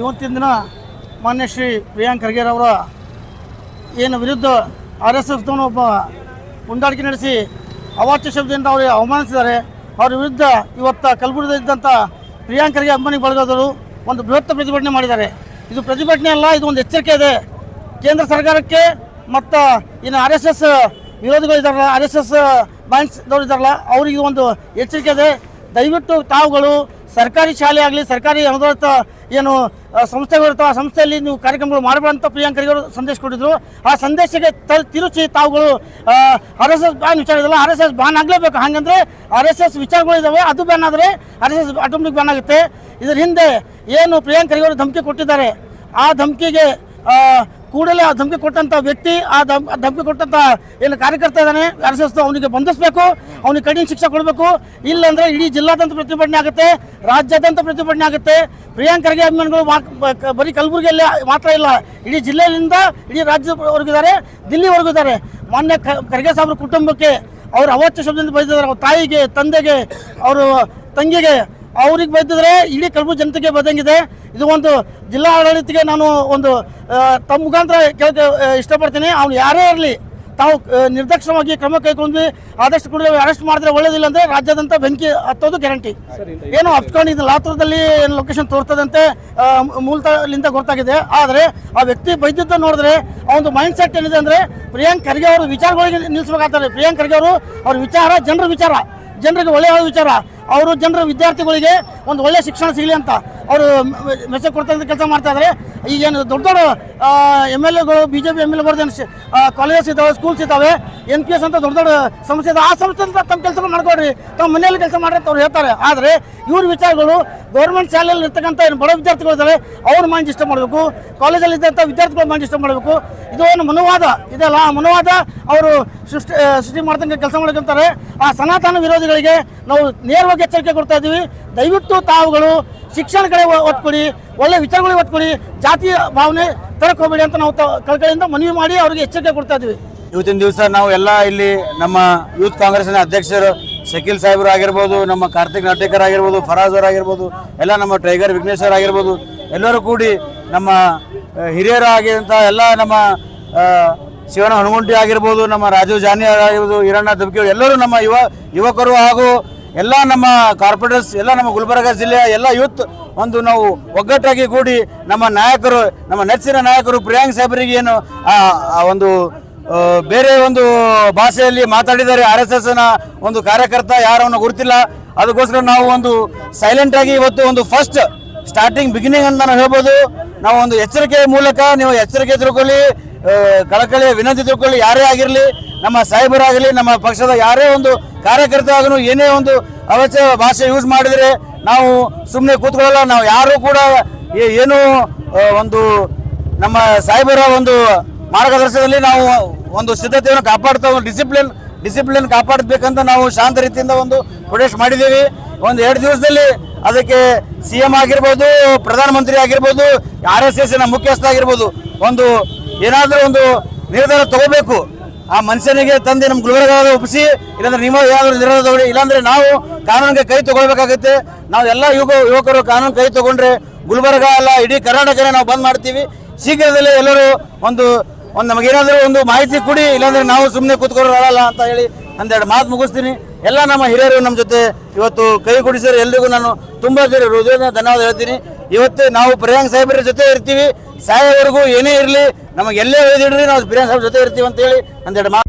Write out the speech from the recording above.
ಇವತ್ತಿನ ದಿನ ಮಾನ್ಯ ಶ್ರೀ ಪ್ರಿಯಾಂಕ್ ಖರ್ಗೆರ್ ಅವರ ಏನು ವಿರುದ್ಧ ಆರ್ ಎಸ್ ಒಬ್ಬ ಮುಂದಾಡಿಕೆ ನಡೆಸಿ ಅವಾಚ್ಯ ಶಬ್ದದಿಂದ ಅವರಿಗೆ ಅವಮಾನಿಸಿದ್ದಾರೆ. ಅವರ ವಿರುದ್ಧ ಇವತ್ತು ಕಲಬುರಗಿಯಲ್ಲಿದ್ದಂಥ ಪ್ರಿಯಾಂಕ್ ಖರ್ಗೆ ಅಂಬಾನಿ ಬಳಗದವರು ಒಂದು ಬೃಹತ್ ಪ್ರತಿಭಟನೆ ಮಾಡಿದ್ದಾರೆ. ಇದು ಪ್ರತಿಭಟನೆ ಅಲ್ಲ, ಇದು ಒಂದು ಎಚ್ಚರಿಕೆ ಇದೆ. ಕೇಂದ್ರ ಸರ್ಕಾರಕ್ಕೆ ಮತ್ತು ಇನ್ನು ಆರ್ ಎಸ್ ಎಸ್ ವಿರೋಧಿಗಳಿದ್ದಾರಲ್ಲ ಆರ್ ಎಸ್ ಎಸ್ ಬ್ಯಾಂಕ್ಸ್ದವ್ರು ಇದ್ದಾರಲ್ಲ, ಅವರಿಗೆ ಒಂದು ಎಚ್ಚರಿಕೆ ಇದೆ. ದಯವಿಟ್ಟು ತಾವುಗಳು ಸರ್ಕಾರಿ ಶಾಲೆ ಆಗಲಿ, ಸರ್ಕಾರಿ ಅನುದಾನಿತ ಏನು ಸಂಸ್ಥೆಗಳಿರ್ತಾವೆ ಆ ಸಂಸ್ಥೆಯಲ್ಲಿ ನೀವು ಕಾರ್ಯಕ್ರಮಗಳು ಮಾಡಬೇಡ ಅಂತ ಪ್ರಿಯಾಂಕ್ ಅವರು ಸಂದೇಶ ಕೊಟ್ಟಿದ್ರು. ಆ ಸಂದೇಶಕ್ಕೆ ತ ತಿರುಚಿ ತಾವುಗಳು ಆರ್ ಎಸ್ ಎಸ್ ಬ್ಯಾನ್ ವಿಚಾರ ಇದಲ್ಲ ಆರ್ ಎಸ್ ಎಸ್ ಬ್ಯಾನ್ ಆಗಲೇಬೇಕು. ಹಾಗಂದ್ರೆ ಆರ್ ಎಸ್ ಎಸ್ ವಿಚಾರಗಳು ಇದಾವೆ, ಅದು ಬ್ಯಾನ್ ಆದರೆ R S S automatic ban ಆಗುತ್ತೆ. ಇದರ ಹಿಂದೆ ಏನು ಪ್ರಿಯಾಂಕರಿಗೆ ಅವರು ಧಮಕಿ ಕೊಟ್ಟಿದ್ದಾರೆ, ಆ ಧಮಕಿಗೆ ಕೂಡಲೇ ಆ ಧಮಕಿ ಕೊಟ್ಟಂತ ವ್ಯಕ್ತಿ, ಆ ಧಮ್, ಆ ಧಮಕಿ ಕೊಟ್ಟಂತ ಏನು ಕಾರ್ಯಕರ್ತ ಇದ್ದಾನೆ ಆರ್ ಎಸ್ ಅವನಿಗೆ ಬಂಧಿಸಬೇಕು, ಅವನಿಗೆ ಕಠಿಣ ಶಿಕ್ಷೆ ಕೊಡಬೇಕು. ಇಲ್ಲಾಂದ್ರೆ ಇಡೀ ಜಿಲ್ಲಾದಂತ ಪ್ರತಿಭಟನೆ ಆಗುತ್ತೆ, ರಾಜ್ಯಾದ್ಯಂತ ಪ್ರತಿಭಟನೆ ಆಗುತ್ತೆ. ಪ್ರಿಯಾಂಕ್ ಖರ್ಗೆ ಅಭಿಮಾನಿಗಳು ಬರೀ ಕಲಬುರಗಿಯಲ್ಲಿ ಮಾತ್ರ ಇಲ್ಲ, ಇಡೀ ಜಿಲ್ಲೆಯಿಂದ ಇಡೀ ರಾಜ್ಯದವರೆಗೂ ಇದ್ದಾರೆ, ದಿಲ್ಲಿವರೆಗೂ ಇದ್ದಾರೆ. ಮಾನ್ಯ ಖರ್ಗೆ ಸಾಹೇಬ್ರ ಕುಟುಂಬಕ್ಕೆ ಅವರು ಅವಾಚ್ಯ ಶಬ್ದದಿಂದ ಬೈದಿದ್ದಾರೆ, ಅವ್ರ ತಾಯಿಗೆ, ತಂದೆಗೆ, ಅವರು ತಂಗಿಗೆ ಅವ್ರಿಗೆ ಬೈದಿದ್ರೆ ಇಡೀ ಕಲಬುರಗಿ ಜನತೆಗೆ ಬದಂಗಿದೆ. ಇದು ಒಂದು ಜಿಲ್ಲಾ ಆಡಳಿತಕ್ಕೆ ನಾನು ಒಂದು ತಮ್ಮ ಮುಖಾಂತರ ಕೇಳಕ್ಕೆ ಇಷ್ಟಪಡ್ತೀನಿ. ಅವ್ನು ಯಾರೇ ಇರಲಿ, ತಾವು ನಿರ್ದಕ್ಷವಾಗಿ ಕ್ರಮ ಕೈಗೊಂಡ್ವಿ. ಆದಷ್ಟು ಕೂಡ ಅರೆಸ್ಟ್ ಮಾಡಿದ್ರೆ ಒಳ್ಳೇದಿಲ್ಲ ಅಂದ್ರೆ ರಾಜ್ಯಾದ್ಯಂತ ಬೆಂಕಿ ಹತ್ತೋದು ಗ್ಯಾರಂಟಿ ಏನೋ ಇದು ಲಾತ್ರದಲ್ಲಿ ಏನು ಲೊಕೇಶನ್ ತೋರ್ತದಂತೆ ಮೂಲತಲಿಂದ ಗೊತ್ತಾಗಿದೆ. ಆದರೆ ಆ ವ್ಯಕ್ತಿ ಬೈದಿದ್ದ ನೋಡಿದ್ರೆ ಅವನು ಮೈಂಡ್ ಸೆಟ್ ಏನಿದೆ ಅಂದ್ರೆ ಪ್ರಿಯಾಂಕ್ ಖರ್ಗೆ ಅವರು ವಿಚಾರಗಳಿಗೆ ನಿಲ್ಲಿಸ್ಬೇಕಾಗ್ತಾರೆ ಪ್ರಿಯಾಂಕ್ ಖರ್ಗೆ ಅವರು, ಅವ್ರ ವಿಚಾರ ಜನರ ವಿಚಾರ. ಜನರಿಗೆ ಒಳ್ಳೆಯ ವಿಚಾರ. ಅವರು ಜನರ, ವಿದ್ಯಾರ್ಥಿಗಳಿಗೆ ಒಂದು ಒಳ್ಳೆಯ ಶಿಕ್ಷಣ ಸಿಗಲಿ ಅಂತ ಅವರು ಮೆಸೇಜ್ ಕೊಡ್ತಕ್ಕಂಥ ಕೆಲಸ ಮಾಡ್ತಾ ಇದ್ದಾರೆ ಈಗೇನು ದೊಡ್ಡ ದೊಡ್ಡ ಎಂ ಎಲ್ ಎಗಳು B J P M L ಎಗಳು ಕಾಲೇಜಸ್ ಇದ್ದಾವೆ ಸ್ಕೂಲ್ಸ್ ಇದ್ದಾವೆ ಎನ್ ಪಿ ಎಸ್ ಅಂತ ದೊಡ್ಡ ದೊಡ್ಡ ಸಮಸ್ಯೆ ಇದೆ. ಆ ಸಂಸ್ಥೆಯಿಂದ ತಮ್ಮ ಕೆಲಸ ಮಾಡ್ಕೊಡ್ರಿ ತಮ್ಮ ಮನೆಯಲ್ಲಿ ಕೆಲಸ ಮಾಡ್ರಿ ಅಂತ ಅವ್ರು ಹೇಳ್ತಾರೆ. ಆದರೆ ಇವ್ರ ವಿಚಾರಗಳು ಗೌರ್ಮೆಂಟ್ ಶಾಲೆಯಲ್ಲಿ ಇರ್ತಕ್ಕಂಥ ಏನು ಬಡ ವಿದ್ಯಾರ್ಥಿಗಳು ಇದ್ದಾರೆ ಅವ್ರ ಮೈಂಡ್ ಇಷ್ಟ ಮಾಡಬೇಕು. ಕಾಲೇಜಲ್ಲಿ ಇದ್ದಂಥ ವಿದ್ಯಾರ್ಥಿಗಳ ಮೈಂಡ್ ಇಷ್ಟ ಮಾಡಬೇಕು. ಇದು ಏನು ಮನುವಾದ. ಇದೆಲ್ಲ ಆ ಮನುವಾದ ಅವರು ಸೃಷ್ಟಿ ಸೃಷ್ಟಿ ಮಾಡ್ತಂಗೆ ಕೆಲಸ ಮಾಡ್ಕೊಂತಾರೆ. ಆ ಸನಾತನ ವಿರೋಧಿಗಳಿಗೆ ನಾವು ನೇರವಾಗಿ ಎಚ್ಚರಿಕೆ ಕೊಡ್ತಾ ಇದ್ದೀವಿ. ದಯವಿಟ್ಟು ತಾವುಗಳು ಶಿಕ್ಷಣ ಕಡೆ ಒತ್ತು ಕೊಡಿ ಒಳ್ಳೆ ವಿಚಾರಗಳಿಗೆ ಒತ್ತು ಕೊಡಿ ಜಾತಿಯ ಭಾವನೆ ತರಕ್ಕೆ ಹೋಗಬೇಡಿ ಅಂತ ನಾವು ಕಳಕಳಿಯಿಂದ ಮನವಿ ಮಾಡಿ ಅವರಿಗೆ ಎಚ್ಚರಿಕೆ ಕೊಡ್ತಾ ಇದ್ದೀವಿ. ಇವತ್ತಿನ ದಿವಸ ನಾವು ಎಲ್ಲ ಇಲ್ಲಿ ನಮ್ಮ ಯೂತ್ ಕಾಂಗ್ರೆಸ್ನ ಅಧ್ಯಕ್ಷರು ಶಕೀಲ್ ಸಾಹೇಬರು ಆಗಿರ್ಬೋದು, ನಮ್ಮ ಕಾರ್ತಿಕ್ ನಾಟೇಕರ್ ಆಗಿರ್ಬೋದು, ಫರಾಜ್ ಅವರು ಆಗಿರ್ಬೋದು, ಎಲ್ಲ ನಮ್ಮ ಟೈಗರ್ ವಿಘ್ನೇಶ್ವರ್ ಆಗಿರ್ಬೋದು, ಎಲ್ಲರೂ ಕೂಡಿ ನಮ್ಮ ಹಿರಿಯರು ಆಗಿದಂಥ ಎಲ್ಲ ನಮ್ಮ ಶಿವನ ಹನುಗುಂಟಿ ಆಗಿರ್ಬೋದು, ನಮ್ಮ ರಾಜೀವ್ ಜಾನಿ ಆಗಿರ್ಬೋದು ಹಿರಣ್ಣ ದಬ್ಕಿ ಎಲ್ಲರೂ ನಮ್ಮ ಯುವ, ಯುವಕರು ಹಾಗೂ ಎಲ್ಲ ನಮ್ಮ ಕಾರ್ಪೊರೇಟರ್ಸ್, ಎಲ್ಲ ನಮ್ಮ ಗುಲ್ಬರ್ಗ ಜಿಲ್ಲೆಯ ಎಲ್ಲ ಯೂತ್ ಒಂದು ನಾವು ಒಗ್ಗಟ್ಟಾಗಿ ಕೂಡಿ ನಮ್ಮ ನಾಯಕರು, ನಮ್ಮ ನೆಚ್ಚಿನ ನಾಯಕರು, ಪ್ರಿಯಾಂಕ್ ಸಾಹೇಬರಿಗೆ ಏನು, ಆ ಒಂದು ಬೇರೆ ಒಂದು ಭಾಷೆಯಲ್ಲಿ ಮಾತಾಡಿದ್ದಾರೆ. ಆರ್ ಎಸ್ ಎಸ್ನ ಒಂದು ಕಾರ್ಯಕರ್ತ ಯಾರನ್ನು ಗುರುತಿಲ್ಲ ಅದಕ್ಕೋಸ್ಕರ ನಾವು ಒಂದು ಸೈಲೆಂಟ್ ಆಗಿ ಇವತ್ತು ಒಂದು ಫಸ್ಟ್ ಸ್ಟಾರ್ಟಿಂಗ್ ಬಿಗಿನಿಂಗ್ ಅಂತ ನಾನು ಹೇಳ್ಬೋದು. ನಾವು ಒಂದು ಎಚ್ಚರಿಕೆ ಮೂಲಕ ನೀವು ಎಚ್ಚರಿಕೆ ತಿಳ್ಕೊಳ್ಳಿ ಕಳಕಳಿಯ ಕಳಕಳಿ ವಿನಂತಿ ತಿಳ್ಕೊಳ್ಳಿ. ಯಾರೇ ಆಗಿರಲಿ, ನಮ್ಮ ಸಾಹೇಬರಾಗಲಿ, ನಮ್ಮ ಪಕ್ಷದ ಯಾರೇ ಒಂದು ಕಾರ್ಯಕರ್ತ ಆಗನು ಏನೇ ಒಂದು ಅವಶ್ಯ ಭಾಷೆ ಯೂಸ್ ಮಾಡಿದರೆ ನಾವು ಸುಮ್ಮನೆ ಕೂತ್ಕೊಳ್ಳಲ್ಲ, ನಾವು ಯಾರು ಕೂಡ ಏನು ಒಂದು ನಮ್ಮ ಸಾಹೇಬರ ಒಂದು ಮಾರ್ಗದರ್ಶನದಲ್ಲಿ ನಾವು ಒಂದು ಸಿದ್ಧತೆಯನ್ನು ಕಾಪಾಡ್ತಾ, ಒಂದು ಡಿಸಿಪ್ಲಿನ್ ಡಿಸಿಪ್ಲಿನ್ ಕಾಪಾಡಬೇಕಂತ ನಾವು ಶಾಂತ ರೀತಿಯಿಂದ ಒಂದು ಪ್ರೊಟೆಸ್ಟ್ ಮಾಡಿದ್ದೀವಿ. ಒಂದು ಎರಡು ದಿವಸದಲ್ಲಿ ಅದಕ್ಕೆ ಸಿ ಎಂ ಆಗಿರ್ಬೋದು, ಪ್ರಧಾನಮಂತ್ರಿ ಆಗಿರ್ಬೋದು ಆರ್ ಎಸ್ ಎಸ್ನ ಮುಖ್ಯಸ್ಥ ಆಗಿರ್ಬೋದು, ಒಂದು ಏನಾದರೂ ಒಂದು ನಿರ್ಧಾರ ತಗೋಬೇಕು. ಆ ಮನುಷ್ಯನಿಗೆ ತಂದೆ ನಮ್ಮ ಗುಲ್ಬರ್ಗಾದ ಒಪ್ಪಿಸಿ, ಇಲ್ಲಾಂದ್ರೆ ನಿಮ್ಮ ಯಾವ್ದಾದ್ರು ನಿರ್ಧಾರ ಇಲ್ಲಾಂದ್ರೆ ನಾವು ಕಾನೂನಿಗೆ ಕೈ ತಗೊಳ್ಬೇಕಾಗುತ್ತೆ. ನಾವು ಎಲ್ಲ ಯುವ ಯುವಕರು ಕಾನೂನು ಕೈ ತಗೊಂಡ್ರೆ ಗುಲ್ಬರ್ಗ ಅಲ್ಲ, ಇಡೀ ಕರ್ನಾಟಕನೇ ನಾವು ಬಂದ್ ಮಾಡ್ತೀವಿ. ಶೀಘ್ರದಲ್ಲೇ ಎಲ್ಲರೂ ಒಂದು ಒಂದು ನಮಗೇನಾದರೂ ಒಂದು ಮಾಹಿತಿ ಕೊಡಿ, ಇಲ್ಲಾಂದ್ರೆ ನಾವು ಸುಮ್ಮನೆ ಕೂತ್ಕೊಳ್ಳೋರಲ್ಲ ಅಂತ ಹೇಳಿ ಒಂದೆರಡು ಮಾತು ಮುಗಿಸ್ತೀನಿ. ಎಲ್ಲ ನಮ್ಮ ಹಿರಿಯರು ನಮ್ಮ ಜೊತೆ ಇವತ್ತು ಕೈ ಕೊಡಿಸಿದ್ರೆ ಎಲ್ರಿಗೂ ನಾನು ತುಂಬ ಹೃದಯದ ಧನ್ಯವಾದ ಹೇಳ್ತೀನಿ. ಇವತ್ತು ನಾವು ಪ್ರಿಯಾಂಕ್ ಸಾಹೇಬರ ಜೊತೆ ಇರ್ತೀವಿ. ಸಾಯೋವರೆಗೂ ಏನೇ ಇರಲಿ ನಮಗೆ ಎಲ್ಲೇ ಹೇಳಿದ್ರಿ ನಾವು ಬಿರಿಯಾನಿ ಸಾಹೇಬ್ ಜೊತೆ ಇರ್ತೀವಿ ಅಂತ ಹೇಳಿ ಒಂದೆರಡು ಮಾತು